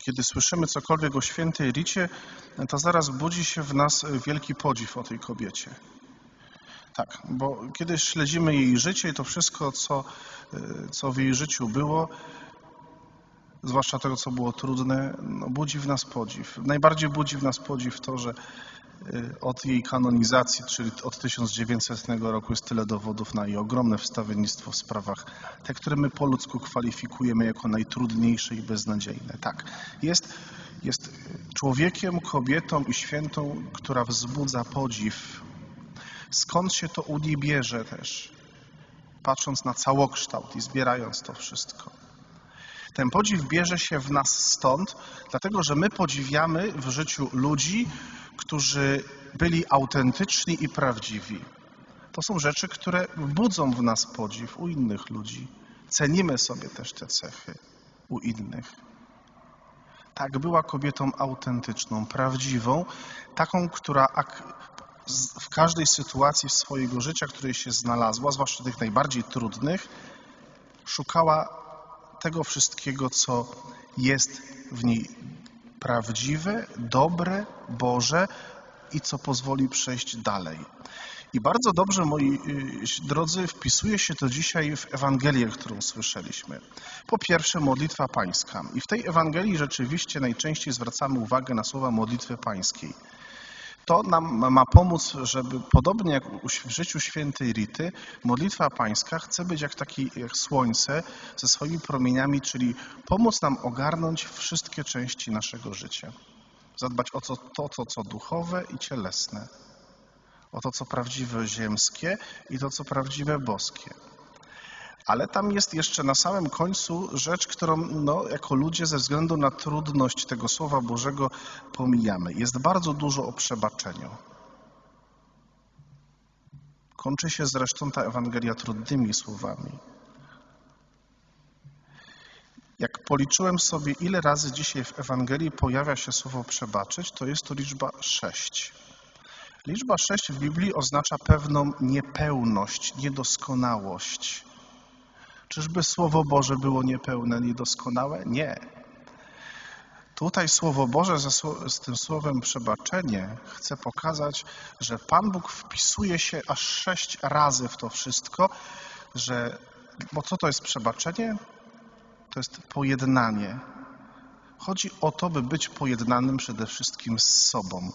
kiedy słyszymy cokolwiek o świętej Ricie, to zaraz budzi się w nas wielki podziw o tej kobiecie. Tak, bo kiedy śledzimy jej życie i to wszystko, co, y, co w jej życiu było, zwłaszcza tego, co było trudne, no, budzi w nas podziw. Najbardziej budzi w nas podziw to, że od jej kanonizacji, czyli od 1900 roku jest tyle dowodów na jej ogromne wstawiennictwo w sprawach, te, które my po ludzku kwalifikujemy jako najtrudniejsze i beznadziejne. Tak, jest, jest człowiekiem, kobietą i świętą, która wzbudza podziw. Skąd się to u niej bierze też, patrząc na całokształt i zbierając to wszystko. Ten podziw bierze się w nas stąd, dlatego że my podziwiamy w życiu ludzi, którzy byli autentyczni i prawdziwi. To są rzeczy, które budzą w nas podziw u innych ludzi. Cenimy sobie też te cechy u innych. Tak, była kobietą autentyczną, prawdziwą, taką, która w każdej sytuacji swojego życia, w której się znalazła, zwłaszcza tych najbardziej trudnych, szukała tego wszystkiego, co jest w niej prawdziwe, dobre, Boże i co pozwoli przejść dalej. I bardzo dobrze, moi y, drodzy, wpisuje się to dzisiaj w Ewangelię, którą słyszeliśmy. Po pierwsze, modlitwa pańska. I w tej Ewangelii rzeczywiście najczęściej zwracamy uwagę na słowa modlitwy pańskiej. To nam ma pomóc, żeby podobnie jak w życiu świętej Rity, modlitwa pańska chce być jak takie jak słońce ze swoimi promieniami, czyli pomóc nam ogarnąć wszystkie części naszego życia. Zadbać o to, to, to co duchowe i cielesne. O to, co prawdziwe ziemskie i to, co prawdziwe boskie. Ale tam jest jeszcze na samym końcu rzecz, którą no, jako ludzie ze względu na trudność tego Słowa Bożego pomijamy. Jest bardzo dużo o przebaczeniu. Kończy się zresztą ta Ewangelia trudnymi słowami. Jak policzyłem sobie, ile razy dzisiaj w Ewangelii pojawia się słowo przebaczyć, to jest to liczba sześć. Liczba sześć w Biblii oznacza pewną niepełność, niedoskonałość. Czyżby Słowo Boże było niepełne, niedoskonałe? Nie. Tutaj Słowo Boże z tym słowem przebaczenie chce pokazać, że Pan Bóg wpisuje się aż sześć razy w to wszystko, że, bo co to jest przebaczenie? To jest pojednanie. Chodzi o to, by być pojednanym przede wszystkim z sobą.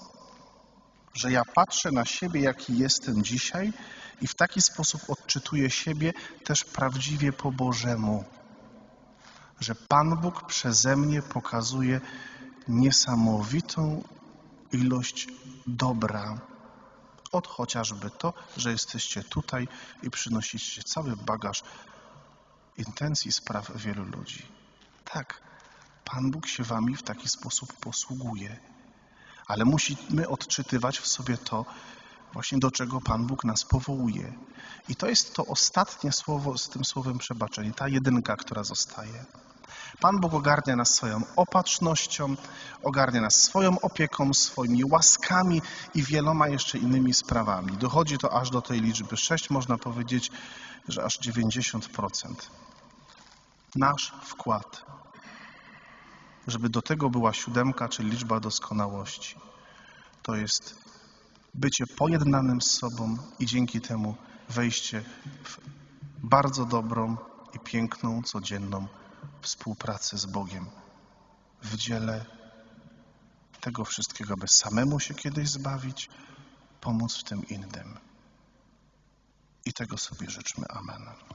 Że ja patrzę na siebie, jaki jestem dzisiaj i w taki sposób odczytuję siebie też prawdziwie po Bożemu. Że Pan Bóg przeze mnie pokazuje niesamowitą ilość dobra. Od chociażby to, że jesteście tutaj i przynosicie cały bagaż intencji spraw wielu ludzi. Tak, Pan Bóg się wami w taki sposób posługuje, ale musimy odczytywać w sobie to, właśnie do czego Pan Bóg nas powołuje. I to jest to ostatnie słowo z tym słowem przebaczenie, ta jedynka, która zostaje. Pan Bóg ogarnia nas swoją opatrznością, ogarnia nas swoją opieką, swoimi łaskami i wieloma jeszcze innymi sprawami. Dochodzi to aż do tej liczby 6, można powiedzieć, że aż 90%. Nasz wkład, żeby do tego była siódemka, czyli liczba doskonałości, to jest bycie pojednanym z sobą i dzięki temu wejście w bardzo dobrą i piękną, codzienną współpracę z Bogiem w dziele tego wszystkiego, aby samemu się kiedyś zbawić, pomóc w tym innym. I tego sobie życzmy. Amen.